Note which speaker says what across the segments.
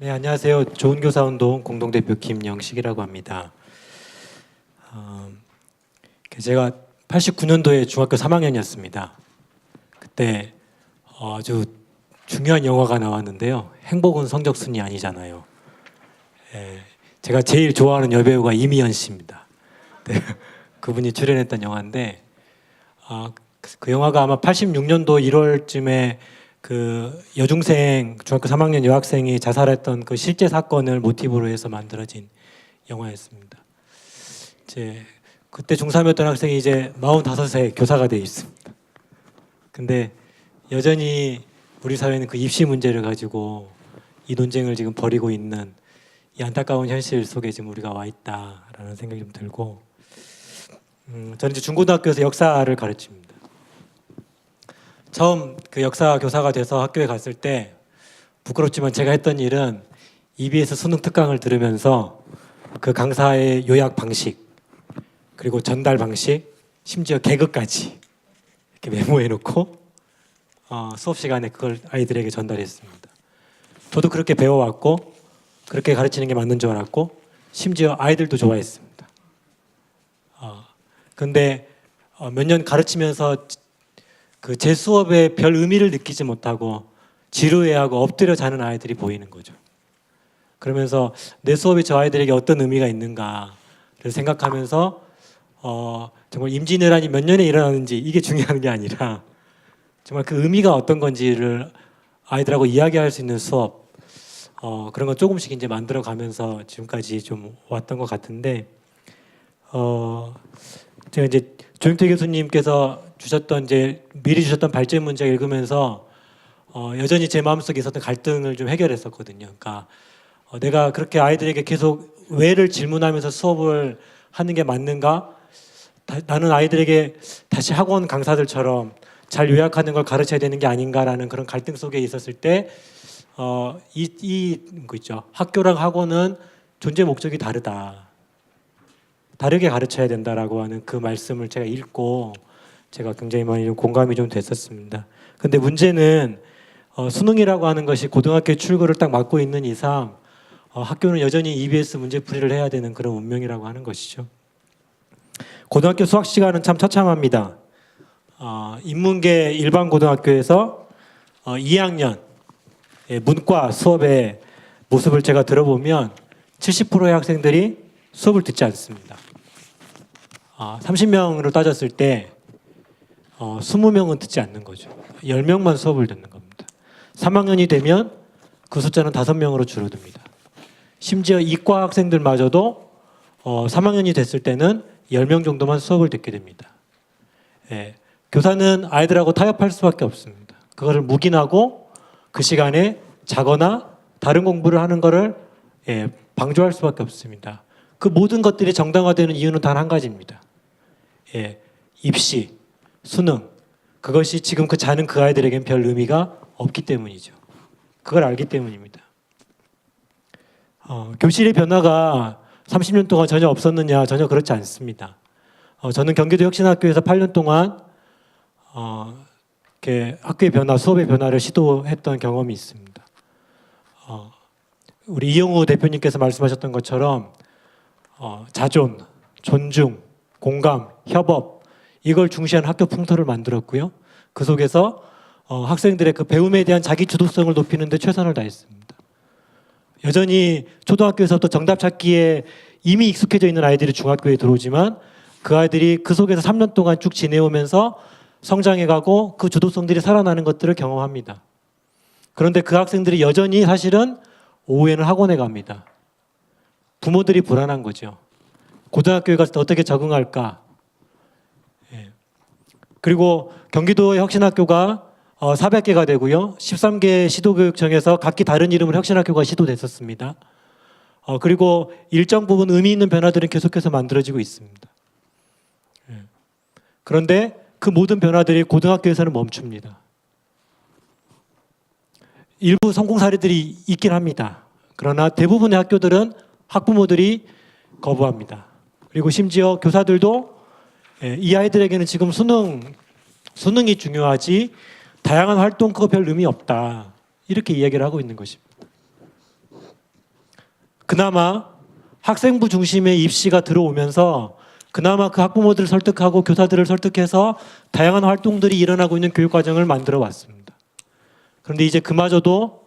Speaker 1: 네, 안녕하세요. 좋은 교사 운동 공동대표 김영식이라고 합니다. 어, 그 제가 89년도에 중학교 3학년이었습니다. 그때 어, 아주 중요한 영화가 나왔는데요. 행복은 성적 순이 아니잖아요. 예, 제가 제일 좋아하는 여배우가 이미연 씨입니다. 네, 그분이 출연했던 영화인데 아, 그- 그 영화가 아마 86년도 1월쯤에 그 여중생 중학교 3학년 여학생이 자살했던 그 실제 사건을 모티브로 해서 만들어진 영화였습니다. 이제 그때 중3이었던 학생이 이제 45세 교사가 돼 있습니다. 근데 여전히 우리 사회는 그 입시 문제를 가지고 이 논쟁을 지금 벌이고 있는 이 안타까운 현실 속에 지금 우리가 와 있다라는 생각이 좀 들고 음, 저는 이제 중고등학교에서 역사를 가르칩니다. 처음 그 역사 교사가 돼서 학교에 갔을 때 부끄럽지만 제가 했던 일은 EBS 수능 특강을 들으면서 그 강사의 요약 방식 그리고 전달 방식 심지어 개그까지 이렇게 메모해 놓고 어, 수업 시간에 그걸 아이들에게 전달했습니다. 저도 그렇게 배워왔고 그렇게 가르치는 게 맞는 줄 알았고 심지어 아이들도 좋아했습니다. 어, 근데 어, 몇년 가르치면서 그 제 수업에 별 의미를 느끼지 못하고 지루해하고 엎드려 자는 아이들이 보이는 거죠. 그러면서 내 수업이 저 아이들에게 어떤 의미가 있는가를 생각하면서 어, 정말 임진왜란이 몇 년에 일어나는지 이게 중요한 게 아니라 정말 그 의미가 어떤 건지를 아이들하고 이야기할 수 있는 수업 어, 그런 거 조금씩 이제 만들어 가면서 지금까지 좀 왔던 것 같은데 어, 제가 이제 조영태 교수님께서 주셨던 이제 미리 주셨던 발제 문제 읽으면서 어, 여전히 제 마음속에 있었던 갈등을 좀 해결했었거든요. 그러니까 어, 내가 그렇게 아이들에게 계속 왜를 질문하면서 수업을 하는 게 맞는가? 다- 나는 아이들에게 다시 학원 강사들처럼 잘 요약하는 걸 가르쳐야 되는 게 아닌가라는 그런 갈등 속에 있었을 때 어, 이, 이, 거 있죠. 학교랑 학원은 존재 목적이 다르다. 다르게 가르쳐야 된다라고 하는 그 말씀을 제가 읽고 제가 굉장히 많이 좀 공감이 좀 됐었습니다. 근데 문제는 어, 수능이라고 하는 것이 고등학교 출구를 딱 막고 있는 이상 어, 학교는 여전히 EBS 문제풀이를 해야 되는 그런 운명이라고 하는 것이죠. 고등학교 수학 시간은 참 처참합니다. 어, 인문계 일반 고등학교에서 어, 2학년 예, 문과 수업의 모습을 제가 들어보면 70%의 학생들이 수업을 듣지 않습니다. 아, 30명으로 따졌을 때 어, 20명은 듣지 않는 거죠. 10명만 수업을 듣는 겁니다. 3학년이 되면 그 숫자는 5명으로 줄어듭니다. 심지어 이과 학생들마저도 어, 3학년이 됐을 때는 10명 정도만 수업을 듣게 됩니다. 예, 교사는 아이들하고 타협할 수밖에 없습니다. 그거를 묵인하고 그 시간에 자거나 다른 공부를 하는 것을 예, 방조할 수밖에 없습니다. 그 모든 것들이 정당화되는 이유는 단 한 가지입니다. 예, 입시, 수능 그것이 지금 그 자는 그 아이들에겐 별 의미가 없기 때문이죠. 그걸 알기 때문입니다. 어, 교실의 변화가 30년 동안 전혀 없었느냐 전혀 그렇지 않습니다. 어, 저는 경기도 혁신학교에서 8년 동안 어, 이렇게 학교의 변화, 수업의 변화를 시도했던 경험이 있습니다. 어, 우리 이영우 대표님께서 말씀하셨던 것처럼 어, 자존, 존중, 공감, 협업 이걸 중시한 학교 풍토를 만들었고요. 그 속에서 어, 학생들의 그 배움에 대한 자기 주도성을 높이는 데 최선을 다했습니다. 여전히 초등학교에서부터 정답 찾기에 이미 익숙해져 있는 아이들이 중학교에 들어오지만 그 아이들이 그 속에서 3년 동안 쭉 지내오면서 성장해 가고 그 주도성들이 살아나는 것들을 경험합니다. 그런데 그 학생들이 여전히 사실은 오후에는 학원에 갑니다. 부모들이 불안한 거죠. 고등학교에 갔을 때 어떻게 적응할까? 예. 그리고 경기도 혁신학교가 어, 400개가 되고요. 13개 시도교육청에서 각기 다른 이름으로 혁신학교가 시도됐었습니다. 어, 그리고 일정 부분 의미 있는 변화들은 계속해서 만들어지고 있습니다. 예. 그런데 그 모든 변화들이 고등학교에서는 멈춥니다. 일부 성공 사례들이 있긴 합니다. 그러나 대부분의 학교들은 학부모들이 거부합니다. 그리고 심지어 교사들도 예, 이 아이들에게는 지금 수능 수능이 중요하지 다양한 활동 그거 별 의미 없다 이렇게 이야기를 하고 있는 것입니다. 그나마 학생부 중심의 입시가 들어오면서 그나마 그 학부모들을 설득하고 교사들을 설득해서 다양한 활동들이 일어나고 있는 교육 과정을 만들어 왔습니다. 그런데 이제 그마저도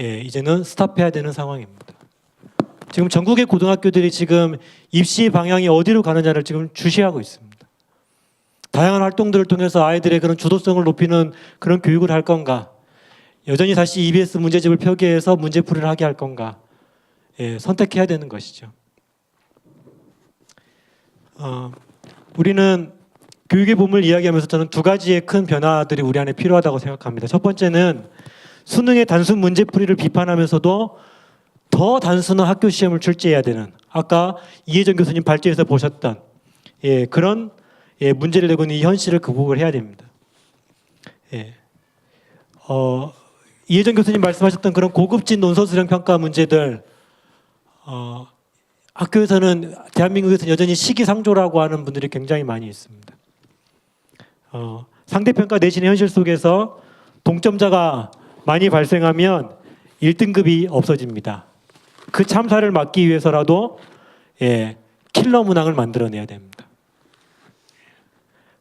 Speaker 1: 예, 이제는 스탑해야 되는 상황입니다. 지금 전국의 고등학교들이 지금 입시 방향이 어디로 가느냐를 지금 주시하고 있습니다. 다양한 활동들을 통해서 아이들의 그런 주도성을 높이는 그런 교육을 할 건가? 여전히 다시 EBS 문제집을 표기해서 문제풀이를 하게 할 건가? 예, 선택해야 되는 것이죠. 어, 우리는 교육의 봄을 이야기하면서 저는 두 가지의 큰 변화들이 우리 안에 필요하다고 생각합니다. 첫 번째는 수능의 단순 문제풀이를 비판하면서도 더 단순한 학교 시험을 출제해야 되는 아까 이혜정 교수님 발제에서 보셨던 예, 그런 예, 문제를 내고 있는 이 현실을 극복을 해야 됩니다. 예. 어, 이혜정 교수님 말씀하셨던 그런 고급진 논서 수령 평가 문제들 어, 학교에서는 대한민국에서 여전히 시기상조라고 하는 분들이 굉장히 많이 있습니다. 어, 상대평가 내신의 현실 속에서 동점자가 많이 발생하면 1등급이 없어집니다. 그 참사를 막기 위해서라도 예, 킬러 문항을 만들어내야 됩니다.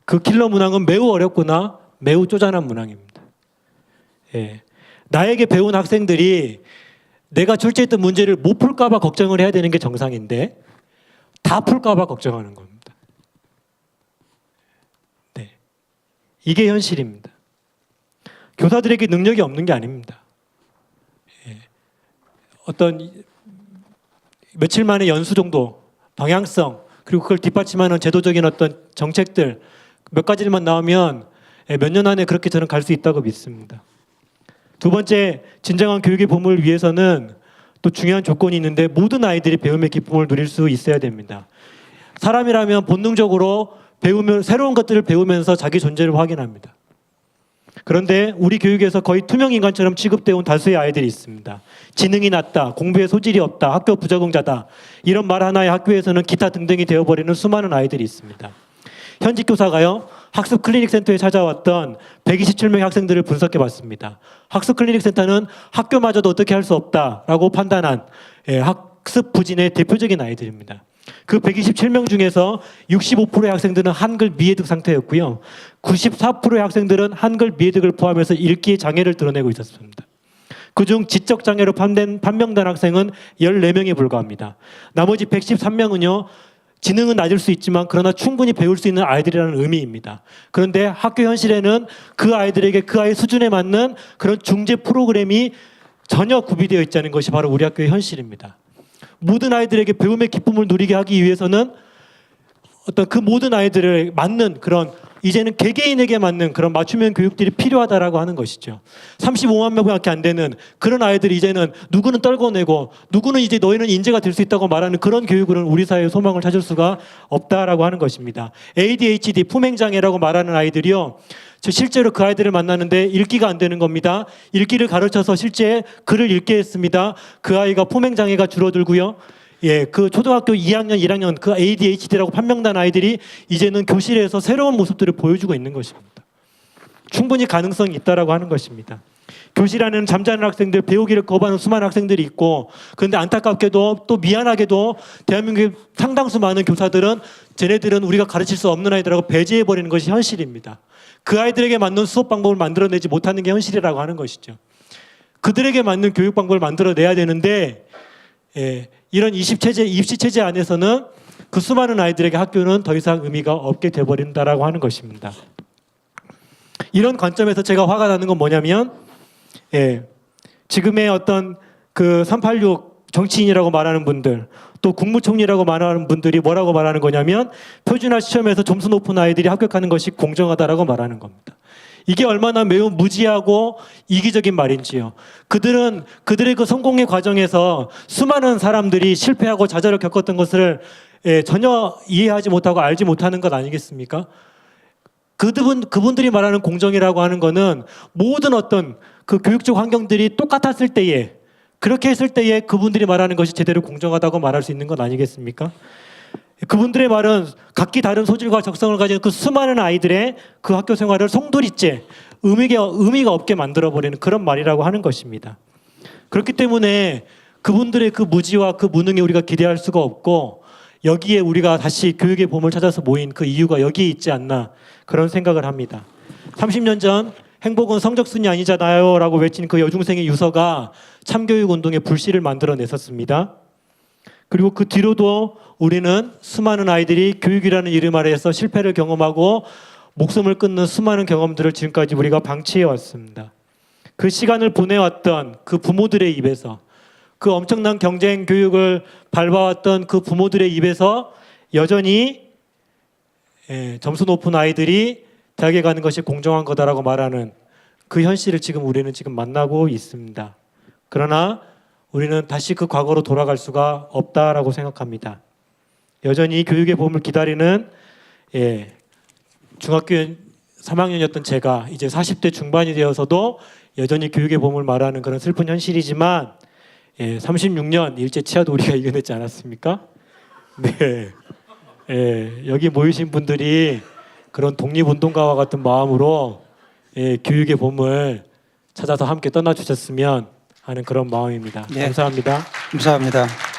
Speaker 1: 그 킬러 문항은 매우 어렵거나 매우 쪼잔한 문항입니다. 예, 나에게 배운 학생들이 내가 출제했던 문제를 못 풀까봐 걱정을 해야 되는 게 정상인데 다 풀까봐 걱정하는 겁니다. 네, 이게 현실입니다. 교사들에게 능력이 없는 게 아닙니다. 예, 어떤 며칠 만에 연수 정도 방향성 그리고 그걸 뒷받침하는 제도적인 어떤 정책들 몇 가지만 나오면 예, 몇년 안에 그렇게 저는 갈 수 있다고 믿습니다. 두 번째 진정한 교육의 봄을 위해서는 또 중요한 조건이 있는데 모든 아이들이 배움의 기쁨을 누릴 수 있어야 됩니다. 사람이라면 본능적으로 배우면 새로운 것들을 배우면서 자기 존재를 확인합니다. 그런데 우리 교육에서 거의 투명 인간처럼 취급되어 온 다수의 아이들이 있습니다. 지능이 낮다, 공부에 소질이 없다, 학교 부적응자다 이런 말 하나에 학교에서는 기타 등등이 되어버리는 수많은 아이들이 있습니다. 현직 교사가요 학습 클리닉 센터에 찾아왔던 127명의 학생들을 분석해 봤습니다. 학습 클리닉 센터는 학교마저도 어떻게 할 수 없다라고 판단한 예, 학습 부진의 대표적인 아이들입니다. 그 127명 중에서 65%의 학생들은 한글 미해득 상태였고요. 94%의 학생들은 한글 미해득을 포함해서 읽기의 장애를 드러내고 있었습니다. 그중 지적 장애로 판된, 판명된 학생은 14명에 불과합니다. 나머지 113명은요. 지능은 낮을 수 있지만 그러나 충분히 배울 수 있는 아이들이라는 의미입니다. 그런데 학교 현실에는 그 아이들에게 그 아이 수준에 맞는 그런 중재 프로그램이 전혀 구비되어 있지 않은 것이 바로 우리 학교의 현실입니다. 모든 아이들에게 배움의 기쁨을 누리게 하기 위해서는 어떤 그 모든 아이들을 맞는 그런 이제는 개개인에게 맞는 그런 맞춤형 교육들이 필요하다라고 하는 것이죠. 35만 명밖에 안 되는 그런 아이들이 이제는 누구는 떨궈내고 누구는 이제 너희는 인재가 될 수 있다고 말하는 그런 교육으로는 우리 사회의 소망을 찾을 수가 없다라고 하는 것입니다. ADHD 품행장애라고 말하는 아이들이요. 저 실제로 그 아이들을 만나는데 읽기가 안 되는 겁니다. 읽기를 가르쳐서 실제 글을 읽게 했습니다. 그 아이가 품행장애가 줄어들고요. 예, 그 초등학교 2학년, 1학년 그 ADHD라고 판명된 아이들이 이제는 교실에서 새로운 모습들을 보여주고 있는 것입니다. 충분히 가능성이 있다라고 하는 것입니다. 교실 안에는 잠자는 학생들, 배우기를 거부하는 수많은 학생들이 있고, 그런데 안타깝게도 또 미안하게도 대한민국의 상당수 많은 교사들은 쟤네들은 우리가 가르칠 수 없는 아이들하고 배제해 버리는 것이 현실입니다. 그 아이들에게 맞는 수업 방법을 만들어내지 못하는 게 현실이라고 하는 것이죠. 그들에게 맞는 교육 방법을 만들어내야 되는데, 예, 이런 입시 체제, 입시 체제 안에서는 그 수많은 아이들에게 학교는 더 이상 의미가 없게 돼버린다라고 하는 것입니다. 이런 관점에서 제가 화가 나는 건 뭐냐면, 예, 지금의 어떤 그 386 정치인이라고 말하는 분들, 또 국무총리라고 말하는 분들이 뭐라고 말하는 거냐면, 표준화 시험에서 점수 높은 아이들이 합격하는 것이 공정하다라고 말하는 겁니다. 이게 얼마나 매우 무지하고 이기적인 말인지요. 그들은 그들의 그 성공의 과정에서 수많은 사람들이 실패하고 좌절을 겪었던 것을 예, 전혀 이해하지 못하고 알지 못하는 것 아니겠습니까? 그분 그분들이 말하는 공정이라고 하는 거는 모든 어떤 그 교육적 환경들이 똑같았을 때에 그렇게 했을 때에 그분들이 말하는 것이 제대로 공정하다고 말할 수 있는 것 아니겠습니까? 그분들의 말은 각기 다른 소질과 적성을 가진 그 수많은 아이들의 그 학교 생활을 송두리째 의미가, 의미가 없게 만들어버리는 그런 말이라고 하는 것입니다. 그렇기 때문에 그분들의 그 무지와 그 무능에 우리가 기대할 수가 없고 여기에 우리가 다시 교육의 봄을 찾아서 모인 그 이유가 여기에 있지 않나 그런 생각을 합니다. 30년 전 행복은 성적순이 아니잖아요 라고 외친 그 여중생의 유서가 참교육 운동의 불씨를 만들어냈었습니다. 그리고 그 뒤로도 우리는 수많은 아이들이 교육이라는 이름 아래에서 실패를 경험하고 목숨을 끊는 수많은 경험들을 지금까지 우리가 방치해 왔습니다. 그 시간을 보내왔던 그 부모들의 입에서 그 엄청난 경쟁 교육을 밟아왔던 그 부모들의 입에서 여전히 예, 점수 높은 아이들이 대학에 가는 것이 공정한 거다라고 말하는 그 현실을 지금 우리는 지금 만나고 있습니다. 그러나 우리는 다시 그 과거로 돌아갈 수가 없다라고 생각합니다. 여전히 교육의 봄을 기다리는 예, 중학교 3학년이었던 제가 이제 40대 중반이 되어서도 여전히 교육의 봄을 말하는 그런 슬픈 현실이지만 예, 36년 일제 치하도 우리가 이겨냈지 않았습니까? 네. 예, 여기 모이신 분들이 그런 독립운동가와 같은 마음으로 예, 교육의 봄을 찾아서 함께 떠나 주셨으면 하는 그런 마음입니다.
Speaker 2: 네.
Speaker 1: 감사합니다.
Speaker 2: 감사합니다.